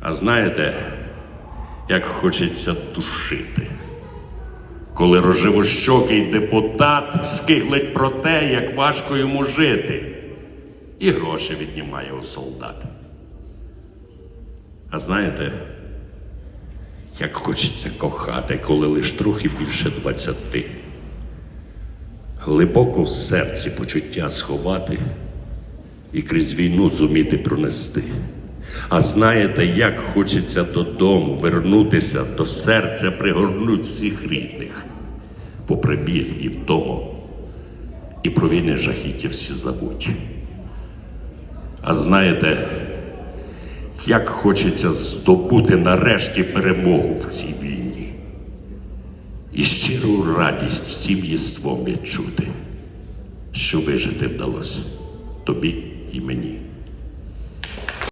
А знаєте, як хочеться тушити, коли рожевощокий депутат скиглить про те, як важко йому жити, і гроші віднімає у солдата. А знаєте, як хочеться кохати, коли лиш трохи більше двадцяти. Глибоко в серці почуття сховати і крізь війну зуміти пронести. А знаєте, як хочеться додому вернутися, до серця пригорнуть всіх рідних, попри біль і втому, і про війни жахіття всі забудь. А знаєте, як хочеться здобути нарешті перемогу в цій війні і щиру радість всім єством відчути, що вижити вдалося тобі і мені.